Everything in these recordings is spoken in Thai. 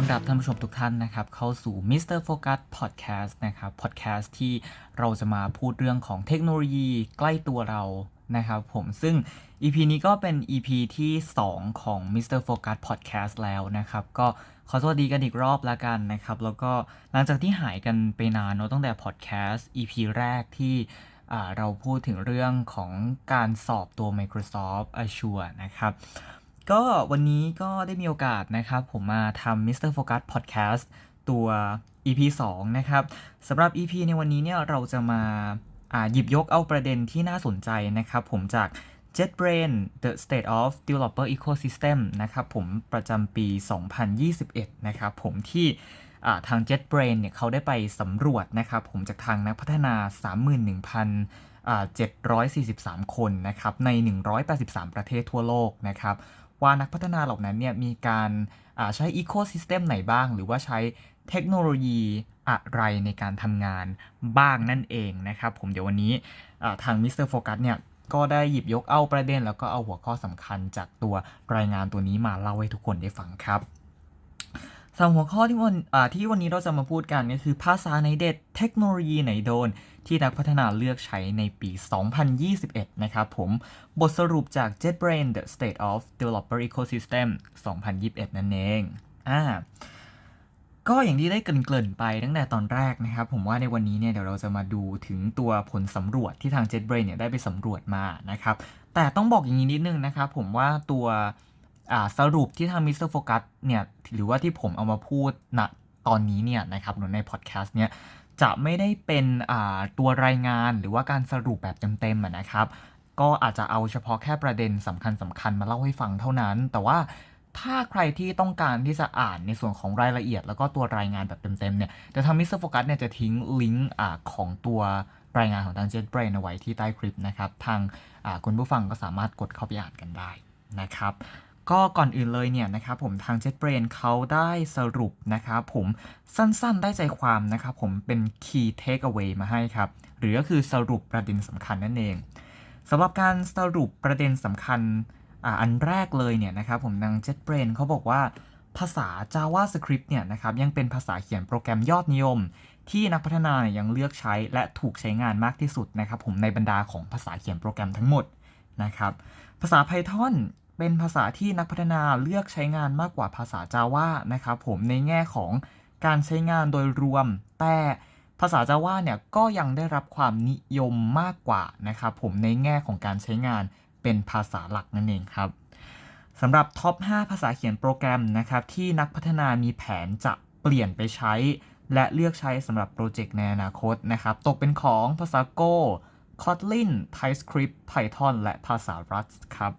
อต้อนรับท่านผู้ชมทุกท่านนะครับ เข้าสู่ Mr. Focus Podcast นะครับ Podcast ที่เราจะมาพูดเรื่องของเทคโนโลยีใกล้ตัวเรานะครับผมซึ่ง EP นี้ก็เป็น EP ที่ 2 ของ Mr. Focus Podcast แล้วนะครับ ก็ขอสวัสดีกันอีกรอบละกันนะครับ แล้วก็หลังจากที่หายกันไปนานเนอะตั้งแต่ Podcast EP แรกที่เราพูดถึงเรื่องของการสอบตัว Microsoft Azure นะครับ ก็วันนี้ก็ได้มีโอกาสนะครับ ผมมาทำ Mr. Focus Podcast ตัว EP 2 นะครับสำหรับ EP ในวันนี้เนี่ยเราจะมาหยิบยกเอาประเด็นที่น่าสนใจนะครับ ผมจาก JetBrain The State of Developer Ecosystem นะครับผมประจำปี 2021 นะครับผมที่ทาง JetBrain เนี่ยเขาได้ไปสำรวจนะครับผมจากทางนักพัฒนา 31,000อ่า743 คนนะครับใน 183 ประเทศทั่วโลกนะครับ ว่านักพัฒนาเหล่านั้นเนี่ยมีการใช้อีโคซิสเต็มไหนบ้าง หรือว่าใช้เทคโนโลยีอะไรในการทำงานบ้างนั่นเองนะครับผมเดี๋ยววันนี้ทางมิสเตอร์โฟกัสเนี่ยก็ได้หยิบยกเอาประเด็น แล้วก็เอาหัวข้อสำคัญจากตัวรายงานตัวนี้มาเล่าให้ทุกคนได้ฟังครับ สำหรับหัวข้อที่วันที่วันนี้เราจะมาพูดกันก็คือภาษาไหนเด็ดเทคโนโลยีไหนโดน ที่นักพัฒนาเลือกใช้ในปี 2021 นะครับผมบทสรุปจาก JetBrain The State of Developer Ecosystem 2021 นั่นเองอ่าก็อย่างที่ได้เกริ่นๆไปตั้งแต่ตอนแรกนะครับ ผมว่าในวันนี้เนี่ยเดี๋ยวเราจะมาดูถึงตัวผลสำรวจที่ทาง JetBrain เนี่ยได้ไปสำรวจมานะครับ แต่ต้องบอกอย่างนี้นิดนึงนะครับผมว่าตัว สรุปที่ทาง Mr. Focus เนี่ยหรือว่าที่ผมเอามาพูดณตอนนี้เนี่ยนะครับในพอดแคสต์เนี่ยจะไม่ได้เป็นตัวรายงานหรือว่าการสรุปแบบเต็มๆนะครับ ก็อาจจะเอาเฉพาะแค่ประเด็นสำคัญสคัญๆมาเล่าให้ฟังเท่านั้น แต่ว่าถ้าใครที่ต้องการที่จะอ่านในส่วนของรายละเอียด แล้วก็ตัวรายงานแบบเต็มๆเนี่ยเดี๋ยวทางมิสเตอร์โฟกัสเนี่ยจะทิ้งลิงก์ของตัวรายงานของทาง JetBrain เอาไว้ที่ใต้คลิปนะครับ ทางคุณผู้ฟังก็สามารถกดเข้าไปอ่านกันได้นะครับ ก็ก่อนอื่นเลยเนี่ยนะครับผมทาง JetBrain เขาได้สรุปนะครับผมสั้นๆได้ใจความนะครับผมเป็น Key Takeaway มาให้ครับ หรือก็คือสรุปประเด็นสำคัญนั่นเองสำหรับการสรุปประเด็นสำคัญอ,อันแรกเลยเนี่ยนะครับผมทาง JetBrain เขาบอกว่าภาษา JavaScript เนี่ยนะครับยังเป็นภาษาเขียนโปรแกรมยอดนิยม ที่นักพัฒนาเนี่ยยังเลือกใช้และถูกใช้งานมากที่สุดนะครับผมในบรรดาของภาษาเขียนโปรแกรมทั้งหมดนะครับภาษา Python เป็นภาษาที่นักพัฒนาเลือกใช้งานมากกว่าภาษา Java นะครับผมในแง่ของการใช้งานโดยรวม แต่ภาษา Java เนี่ยก็ยังได้รับความนิยมมากกว่านะครับผมในแง่ของการใช้งานเป็นภาษาหลักนั่นเองครับสำหรับท็อป 5 ภาษาเขียนโปรแกรมนะครับที่นักพัฒนามีแผนจะเปลี่ยนไปใช้ และเลือกใช้สำหรับโปรเจกต์ในอนาคตนะครับตกเป็นของภาษา Go Kotlin TypeScript Python และภาษา Rust ครับ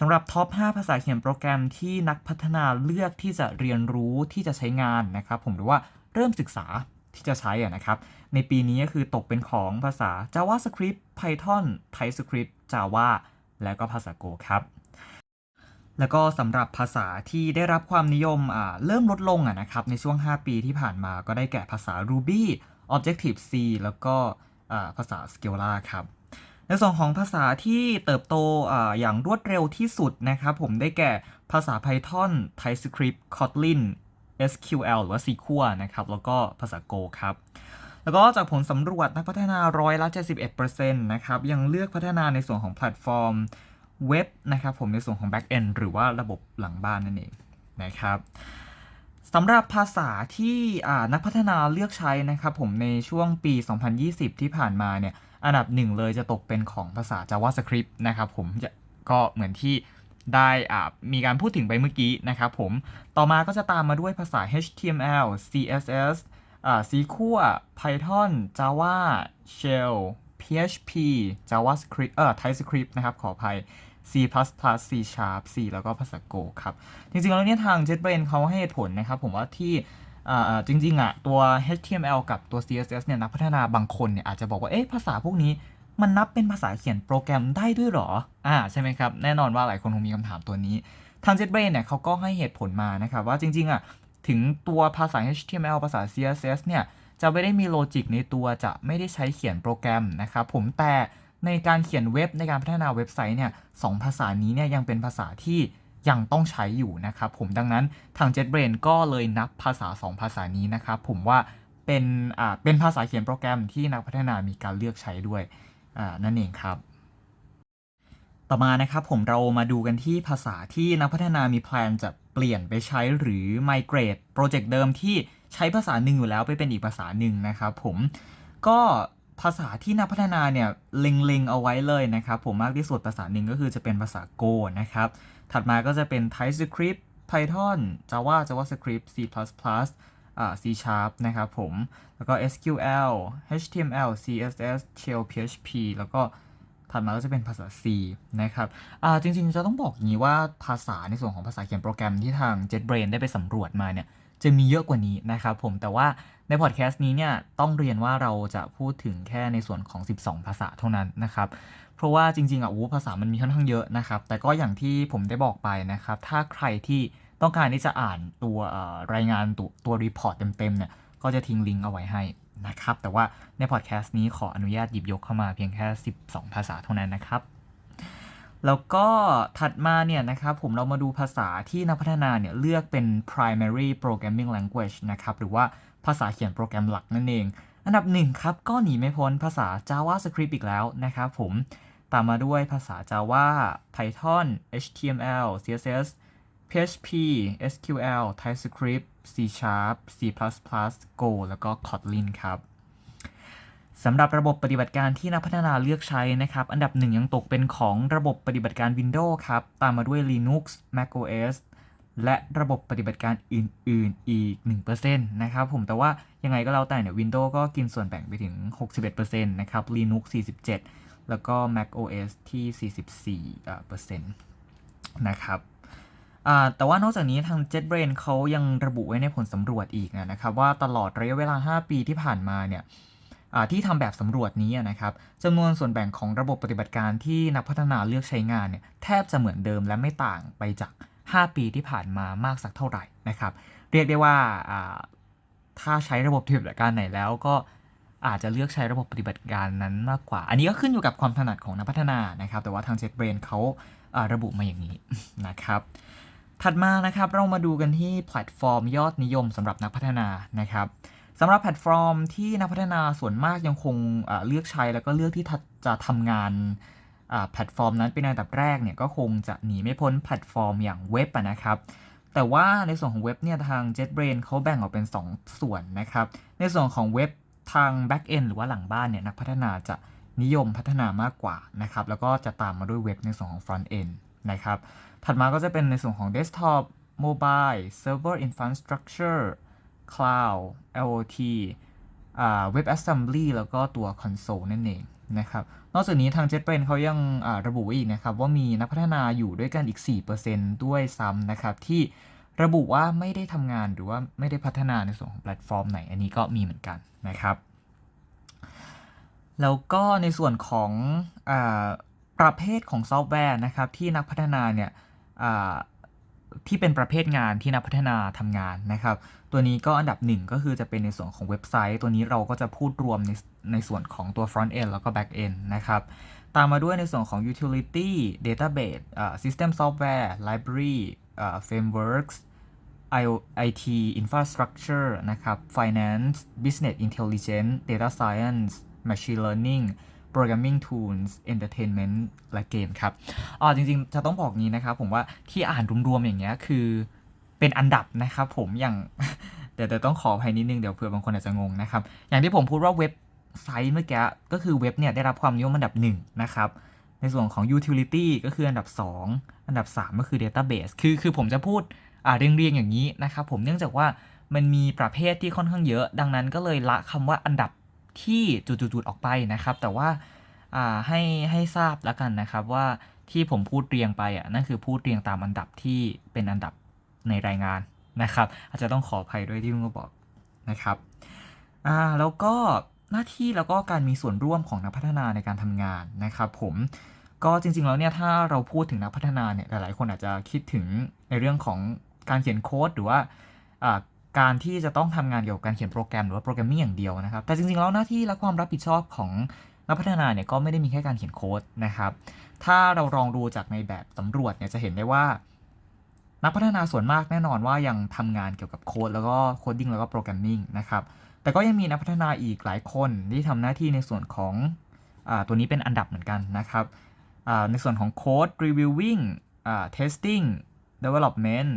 สำหรับท็อป 5 ภาษาเขียนโปรแกรมที่นักพัฒนาเลือกที่จะเรียนรู้ที่จะใช้งานนะครับผมหรือว่าเริ่มศึกษาที่จะใช้อะนะครับ ในปีนี้ก็คือตกเป็นของภาษา JavaScript Python TypeScript Java และก็ภาษา Go ครับ แล้วก็สำหรับภาษาที่ได้รับความนิยมอ่าเริ่มลดลงอะนะครับในช่วง 5 ปีที่ผ่านมาก็ได้แก่ภาษา Ruby Objective C แล้วก็อ่าภาษา Scala ครับ ในส่วนของภาษาที่เติบโตออย่างรวดเร็วที่สุดนะครับผมได้แก่ภาษา Python TypeScript Kotlin SQL หรือว่า SQL นะครับ แล้วก็ภาษา Go ครับ แล้วก็จากผลสำรวจนักพัฒนาร้อยละ71%นะครับ ยังเลือกพัฒนาในส่วนของแพลตฟอร์มเว็บนะครับผมในส่วนของ Backend หรือว่าระบบหลังบ้านนั่นเองนะครับสำหรับภาษาที่นักพัฒนาเลือกใช้นะครับผมในช่วงปี 2020 ที่ผ่านมาเนี่ย อันดับหนึ่งเลยจะตกเป็นของภาษา JavaScript นะครับผมจะก็เหมือนที่ได้อ่ามีการพูดถึงไปเมื่อกี้นะครับผม ต่อมาก็จะตามมาด้วยภาษา HTML CSS อ่า SQL Python Java Shell PHP JavaScript เอ่อ TypeScript นะครับ ขออภัย C++ C Sharp C แล้วก็ภาษา Go ครับ จริงๆ แล้วเนี่ยทาง JetBrains เขาให้เหตุผลนะครับ ผมว่าที่ จริงๆอะตัว HTML กับตัว CSS เนี่ยนักพัฒนาบางคนเนี่ยอาจจะบอกว่าเอ๊ะภาษาพวกนี้มันนับเป็นภาษาเขียนโปรแกรมได้ด้วยหรอ อ่าใช่ไหมครับ แน่นอนว่าหลายคนคงมีคำถามตัวนี้ ทาง JetBrain เนี่ยเขาก็ให้เหตุผลมานะครับว่าจริงๆอะถึงตัวภาษา HTML ภาษา CSS เนี่ยจะไม่ได้มีโลจิกในตัวจะไม่ได้ใช้เขียนโปรแกรมนะครับผมแต่ในการเขียนเว็บในการพัฒนาเว็บไซต์เนี่ยสองภาษานี้เนี่ยยังเป็นภาษาที่ ยังต้องใช้อยู่นะครับผมดังนั้นทาง JetBrains ก็เลยนับภาษา 2 ภาษานี้นะครับผมว่าเป็นอ่าเป็นภาษาเขียนโปรแกรมที่นักพัฒนามีการเลือกใช้ด้วยอ่านั่นเองครับ ต่อมานะครับผมเรามาดูกันที่ภาษาที่นักพัฒนามีแพลนจะเปลี่ยนไปใช้หรือ migrate โปรเจกต์เดิมที่ใช้ภาษาหนึ่งอยู่แล้วไปเป็นอีกภาษาหนึ่งนะครับผมก็ภาษาที่นักพัฒนาเนี่ยเล็งๆเอาไว้เลยนะครับผมมากที่สุดภาษาหนึ่งก็คือจะเป็นภาษา Go นะครับ ถัดมาก็จะเป็น TypeScript Python Java JavaScript C++ อ่า C Sharp นะครับผม แล้วก็ SQL HTML CSS Shell PHP แล้วก็ถัดมาก็จะเป็นภาษา C นะครับอ่าจริงๆ จะต้องบอกอย่างนี้ว่าภาษาในส่วนของภาษาเขียนโปรแกรมที่ทาง JetBrains ได้ไปสำรวจมาเนี่ย จะมีเยอะกว่านี้นะครับผม แต่ว่าในพอดแคสต์นี้เนี่ย ต้องเรียนว่าเราจะพูดถึงแค่ในส่วนของ 12 ภาษาเท่านั้นนะครับ เพราะว่าจริงๆอะโอ้ภาษามันมีค่อนข้างเยอะนะครับ แต่ก็อย่างที่ผมได้บอกไปนะครับ ถ้าใครที่ต้องการที่จะอ่านตัวรายงานตัวตัวรีพอร์ตเต็มๆเนี่ยก็จะทิ้งลิงก์เอาไว้ให้นะครับ แต่ว่าในพอดแคสต์นี้ขออนุญาตหยิบยกเข้ามาเพียงแค่ 12 ภาษาเท่านั้นนะครับ แล้วก็ถัดมาเนี่ยนะครับผมเรามาดูภาษาที่นักพัฒนาเนี่ยเลือกเป็น primary programming language นะครับ หรือว่าภาษาเขียนโปรแกรมหลักนั่นเอง อันดับหนึ่งครับ ก็หนีไม่พ้นภาษา JavaScript อีกแล้วนะครับผม ตามมาด้วยภาษา Java Python HTML CSS PHP SQL TypeScript C Sharp C++ Go แล้วก็ Kotlin ครับสำหรับระบบปฏิบัติการที่นักพัฒนาเลือกใช้นะครับ อันดับหนึ่งยังตกเป็นของระบบปฏิบัติการ Windows ครับ ตามมาด้วย Linux macOS และระบบปฏิบัติการอื่น ๆ อีก 1%นะครับผม แต่ว่ายังไงก็แล้วแต่เนี่ย Windows ก็กินส่วนแบ่งไปถึง 61%นะครับ Linux 47 แล้วก็ macOS ที่ 44%นต์นะครับอ่าแต่ว่านอกจากนี้ทาง Jetbrain เขายังระบุไว้ในผลสำรวจอีกนะครับ ว่าตลอดระยะเวลา 5 ปีที่ผ่านมาเนี่ยอ่าที่ทำแบบสำรวจนี้นะครับจำนวนส่วนแบ่งของระบบปฏิบัติการที่นักพัฒนาเลือกใช้งานเนี่ยแทบจะเหมือนเดิมและไม่ต่างไปจาก 5 ปีที่ผ่านมามากสักเท่าไหร่นะครับ เรียกได้ว่าอ่าถ้าใช้ระบบปฏิบัติการไหนแล้วก็ อาจจะเลือกใช้ระบบปฏิบัติการนั้นมากกว่า อันนี้ก็ขึ้นอยู่กับความถนัดของนักพัฒนานะครับ แต่ว่าทาง JetBrain เขาระบุมาอย่างนี้นะครับ ถัดมานะครับเรามาดูกันที่แพลตฟอร์มยอดนิยมสำหรับนักพัฒนานะครับสำหรับแพลตฟอร์มที่นักพัฒนาส่วนมากยังคงเลือกใช้แล้วก็เลือกที่จะทำงานแพลตฟอร์มนั้นเป็นอันดับแรกเนี่ยก็คงจะหนีไม่พ้นแพลตฟอร์มอย่างเว็บนะครับ แต่ว่าในส่วนของเว็บเนี่ยทาง JetBrain เขาแบ่งออกเป็น 2 ส่วนนะครับ ในส่วนของเว็บ ทาง Backend หรือว่าหลังบ้านเนี่ยนักพัฒนาจะนิยมพัฒนามากกว่านะครับ แล้วก็จะตามมาด้วยเว็บในส่วนของ Front End นะครับ ถัดมาก็จะเป็นในส่วนของ Desktop Mobile Server Infrastructure Cloud IoT อ่า Web Assembly แล้วก็ตัว Console นั่นเองนะครับ นอกจากนี้ทาง JetBrains เขายังระบุไว้อีกนะครับ ว่ามีนักพัฒนาอยู่ด้วยกันอีก 4%ด้วยซ้ำนะครับที่ ระบุว่าไม่ได้ทำงานหรือว่าไม่ได้พัฒนาในส่วนของแพลตฟอร์มไหน อันนี้ก็มีเหมือนกันนะครับ แล้วก็ในส่วนของอประเภทของซอฟต์แวร์นะครับที่นักพัฒนาเนี่ยที่เป็นประเภทงานที่นักพัฒนาทำงานนะครับ ตัวนี้ก็อันดับหนึ่งก็คือจะเป็นในส่วนของเว็บไซต์ ตัวนี้เราก็จะพูดรวมในในส่วนของตัว front end แล้วก็ back end นะครับ ตามมาด้วยในส่วนของ utility database อ่า system software library อ่า frameworks IT infrastructure นะครับ finance business intelligence data science machine learning programming tools entertainment และเกมครับอ่าจริงๆ จะต้องบอกงี้นะครับ ผมว่าที่อ่านรวมๆ อย่างเงี้ยคือเป็นอันดับนะครับผมอย่างเดี๋ยวเดี๋ยวต้องขออภัยนิดนึง เดี๋ยวเผื่อบางคนอาจจะงงนะครับ อย่างที่ผมพูดว่าเว็บไซต์เมื่อกี้ก็คือเว็บเนี่ยได้รับความนิยมอันดับ1นะครับในส่วนของ utility ก็คืออันดับ 2 อันดับ 3 ก็คือ database คือคือผมจะพูด อ่าเรียงๆอย่างนี้นะครับผมเนื่องจากว่ามันมีประเภทที่ค่อนข้างเยอะ ดังนั้นก็เลยละคำว่าอันดับที่จุดๆออกไปนะครับ แต่ว่าอาให้ให้ทราบแล้วกันนะครับว่าที่ผมพูดเรียงไปอะนั่นคือพูดเรียงตามอันดับที่เป็นอันดับในรายงานนะครับ อาจจะต้องขออภัยด้วยที่ลุงก็บอกนะครับอ่าแล้วก็หน้าที่แล้วก็การมีส่วนร่วมของนักพัฒนาในการทำงานนะครับผมก็จริงๆแล้วเนี่ยถ้าเราพูดถึงนักพัฒนาเนี่ยหลายๆคนอาจจะคิดถึงในเรื่องของ การเขียนโค้ดหรือว่าการที่จะต้องทำงานเกี่ยวกับการเขียนโปรแกรมหรือว่าโปรแกรมมิ่งอย่างเดียวนะครับ แต่จริงๆแล้วหน้าที่และความรับผิดชอบของนักพัฒนาเนี่ยก็ไม่ได้มีแค่การเขียนโค้ดนะครับ ถ้าเราลองดูจากในแบบสำรวจเนี่ยจะเห็นได้ว่า นักพัฒนาส่วนมากแน่นอนว่ายังทำงานเกี่ยวกับโค้ดแล้วก็โคดดิ้งแล้วก็โปรแกรมมิ่งนะครับ แต่ก็ยังมีนักพัฒนาอีกหลายคนที่ทำหน้าที่ในส่วนของอตัวนี้เป็นอันดับเหมือนกันนะครับ ในส่วนของโค้ด reviewing testing development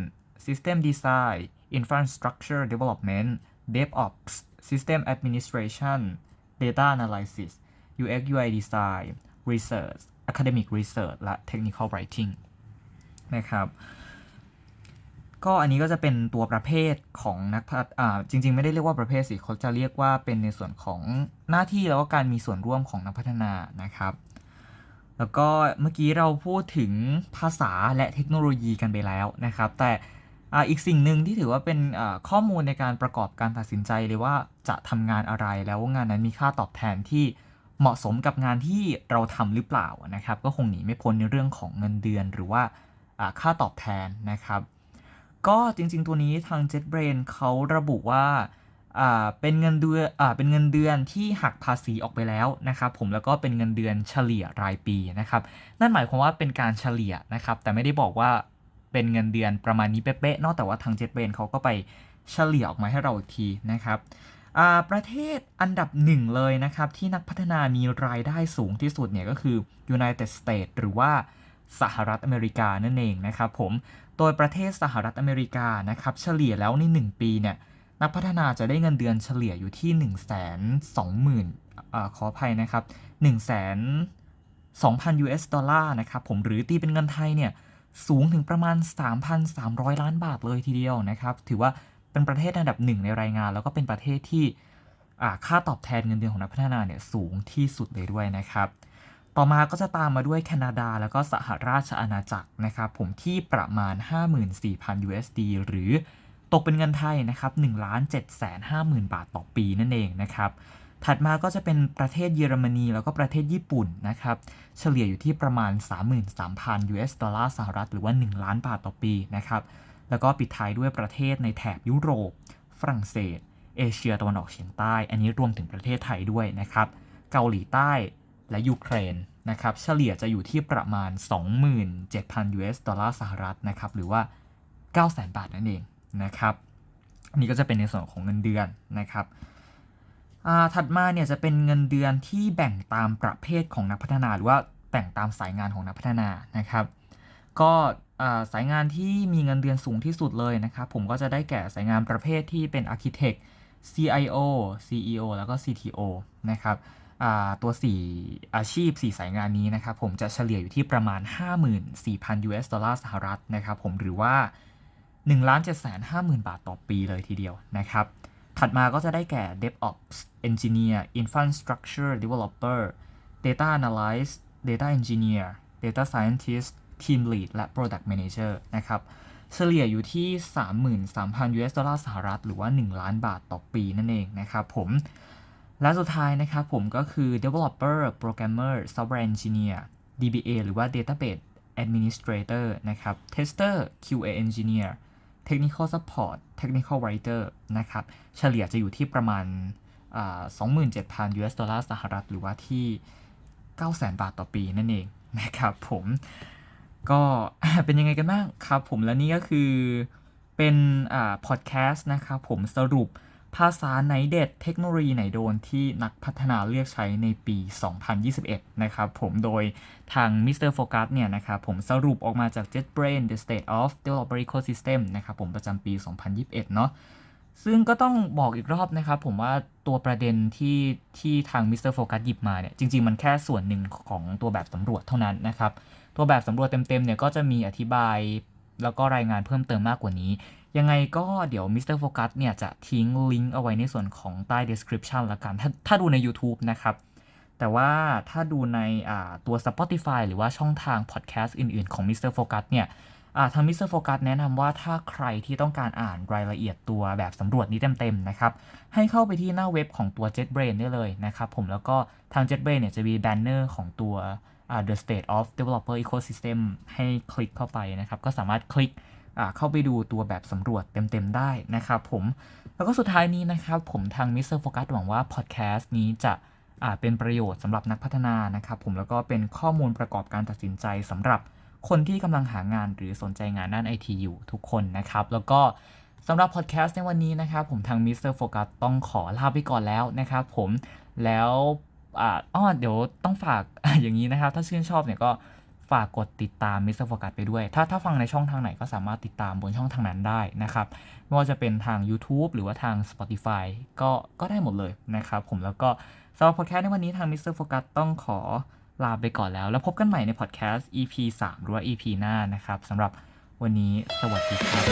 system design infrastructure development DevOps system administration data analysis UX UI design research academic research และ technical writing นะครับ ก็อันนี้ก็จะเป็นตัวประเภทของนักพัฒอ่าจริง ๆ ไม่ได้เรียกว่าประเภทสิเขาจะเรียกว่าเป็นในส่วนของหน้าที่แล้วก็การมีส่วนร่วมของนักพัฒนานะครับ แล้วก็เมื่อกี้เราพูดถึงภาษาและเทคโนโลยีกันไปแล้วนะครับ แต่ อีกสิ่งหนึ่งที่ถือว่าเป็นข้อมูลในการประกอบการตัดสินใจเลยว่าจะทำงานอะไรแล้วงานนั้นมีค่าตอบแทนที่เหมาะสมกับงานที่เราทำหรือเปล่านะครับ ก็คงหนีไม่พ้นในเรื่องของเงินเดือนหรือว่าค่าตอบแทนนะครับ ก็จริงๆตัวนี้ทาง JetBrain เขาระบุว่าเป็นเงินเดือนเป็นเงินเดือนที่หักภาษีออกไปแล้วนะครับผมแล้วก็เป็นเงินเดือนเฉลี่ยรายปีนะครับ นั่นหมายความว่าเป็นการเฉลี่ยนะครับ แต่ไม่ได้บอกว่า เป็นเงินเดือนประมาณนี้เป๊ะๆนอกแต่ว่าทาง JetBrain เขาก็ไปเฉลี่ยออกมาให้เราอีกทีนะครับประเทศอันดับหนึ่งเลยนะครับ ที่นักพัฒนามีรายได้สูงที่สุดเนี่ยก็คือ United States หรือว่าสหรัฐอเมริกานั่นเองนะครับผม โดยประเทศสหรัฐอเมริกานะครับเฉลี่ยแล้วใน 1 ปีเนี่ยนักพัฒนาจะได้เงินเดือนเฉลี่ยอยู่ที่ 1 2 0 0 0 0อ่ขออภัยนะครับ 1 2 0 0 0 US ดอลลาร์นะครับผมหรือตีเป็นเงินไทยเนี่ย สูงถึงประมาณ 3,300 ล้านบาทเลยทีเดียวนะครับ ถือว่าเป็นประเทศอันดับหนึ่งในรายงาน แล้วก็เป็นประเทศที่ค่าตอบแทนเงินเดือนของนักพัฒนาเนี่ยสูงที่สุดเลยด้วยนะครับ ต่อมาก็จะตามมาด้วยแคนาดาแล้วก็สหราชอาณาจักรนะครับ ผมที่ประมาณ 54,000 USD หรือตกเป็นเงินไทยนะครับ1 7 5 0 0 0 0 บาทต่อปีนั่นเองนะครับ ถัดมาก็จะเป็นประเทศเยอรมนีแล้วก็ประเทศญี่ปุ่นนะครับ เฉลี่ยอยู่ที่ประมาณ 33,000 US ดอลลาร์สหรัฐหรือว่า 1 ล้านบาทต่อปีนะครับ แล้วก็ปิดท้ายด้วยประเทศในแถบยุโรป ฝรั่งเศส เอเชียตะวันออกเฉียงใต้ อันนี้รวมถึงประเทศไทยด้วยนะครับ เกาหลีใต้และยูเครนนะครับ เฉลี่ยจะอยู่ที่ประมาณ 27,000 US ดอลลาร์สหรัฐนะครับ หรือว่า 900,000 บาทนั่นเองนะครับนนี้ก็จะเป็นในส่วนของเงินเดือนนะครับ ถัดมาเนี่ยจะเป็นเงินเดือนที่แบ่งตามประเภทของนักพัฒนา หรือว่าแบ่งตามสายงานของนักพัฒนานะครับ ก็สายงานที่มีเงินเดือนสูงที่สุดเลยนะครับ ผมก็จะได้แก่สายงานประเภทที่เป็น Architect CIO CEO แล้วก็ CTO นะครับตัว 4 อาชีพ 4 สายงานนี้นะครับ ผมจะเฉลี่ยอยู่ที่ประมาณ 54,000 US ดอลลาร์สหรัฐนะครับ ผมหรือว่า 1 7 5 0 0 0 0 บาทต่อปีเลยทีเดียวนะครับ ถัดมาก็จะได้แก่ DevOps Engineer Infrastructure Developer Data Analyst Data Engineer Data Scientist Team Lead และ Product Manager นะครับ เฉลี่ยอยู่ที่ 33,000 US ดอลลาร์สหรัฐ หรือว่า 1 ล้านบาทต่อปีนั่นเองนะครับผม และสุดท้ายนะครับผมก็คือ Developer Programmer Software Engineer DBA หรือว่า Database Administrator นะครับ Tester QA Engineer Technical Support Technical Writer นะครับ เฉลี่ยจะอยู่ที่ประมาณ 27,000 US ดอลลาร์สหรัฐ หรือว่าที่ 900,000 บาทต่อปีนั่นเองนะครับผมก็เป็นยังไงกันบ้างครับผมและนี่ก็คือเป็นอ่าพอดแคสต์นะครับผมสรุป ภาษาไหนเด็ดเทคโนโลยีไหนโดนที่นักพัฒนาเลือกใช้ในปี 2021 นะครับผมโดยทาง Mr. Focus เนี่ยนะครับผมสรุปออกมาจาก JetBrain The State of Developer Ecosystem นะครับผมประจำปี 2021 เนาะซึ่งก็ต้องบอกอีกรอบนะครับผมว่าตัวประเด็นที่ที่ทาง Mr. Focus หยิบมาเนี่ยจริง ๆ มันแค่ส่วนหนึ่งของตัวแบบสำรวจเท่านั้นนะครับ ตัวแบบสำรวจเต็มๆเนี่ยก็จะมีอธิบายแล้วก็รายงานเพิ่มเติมมากกว่านี้ ยังไงก็เดี๋ยว Mr. Focus เนี่ยจะทิ้งลิงก์เอาไว้ในส่วนของใต้ description ละกันถ้าถ้าดูใน YouTube นะครับ แต่ว่าถ้าดูในตัว Spotify หรือว่าช่องทาง podcast อื่นๆ ของ Mr. Focus เนี่ยทาง Mr. Focus แนะนำว่าถ้าใครที่ต้องการอ่านรายละเอียดตัวแบบสำรวจนี้เต็มๆนะครับ ให้เข้าไปที่หน้าเว็บของตัว JetBrain ได้เลยนะครับผมแล้วก็ทาง JetBrain เนี่ยจะมีแบนเนอร์ของตัว The State of Developer Ecosystem ให้คลิกเข้าไปนะครับ ก็สามารถคลิก เข้าไปดูตัวแบบสำรวจเต็มๆได้นะครับผม แล้วก็สุดท้ายนี้นะครับ ผมทาง Mr. Focus หวังว่าพอดแคสต์นี้จะเป็นประโยชน์สำหรับนักพัฒนานะครับผมแล้วก็เป็นข้อมูลประกอบการตัดสินใจสำหรับคนที่กำลังหางานหรือสนใจงานด้านไอทีอยู่ทุกคนนะครับ แล้วก็สำหรับพอดแคสต์ในวันนี้นะครับ ผมทาง Mr. Focus ต้องขอลาไปก่อนแล้วนะครับผมแล้วอ่าอ้อเดี๋ยวต้องฝากอย่างนี้นะครับ ถ้าชื่นชอบเนี่ยก็ ฝากกดติดตามมิสเตอร์โฟกัสไปด้วย ถ้าถ้าฟังในช่องทางไหนก็สามารถติดตามบนช่องทางนั้นได้นะครับ ไม่ว่าจะเป็นทาง YouTube หรือว่าทาง Spotify ก็ก็ได้หมดเลยนะครับผมแล้วก็สำหรับพอดแคสต์ในวันนี้ทางมิสเตอร์โฟกัสต้องขอลาไปก่อนแล้ว แล้วพบกันใหม่ในพอดแคสต์ EP 3 หรือว่า EP หน้านะครับสำหรับวันนี้สวัสดีครับ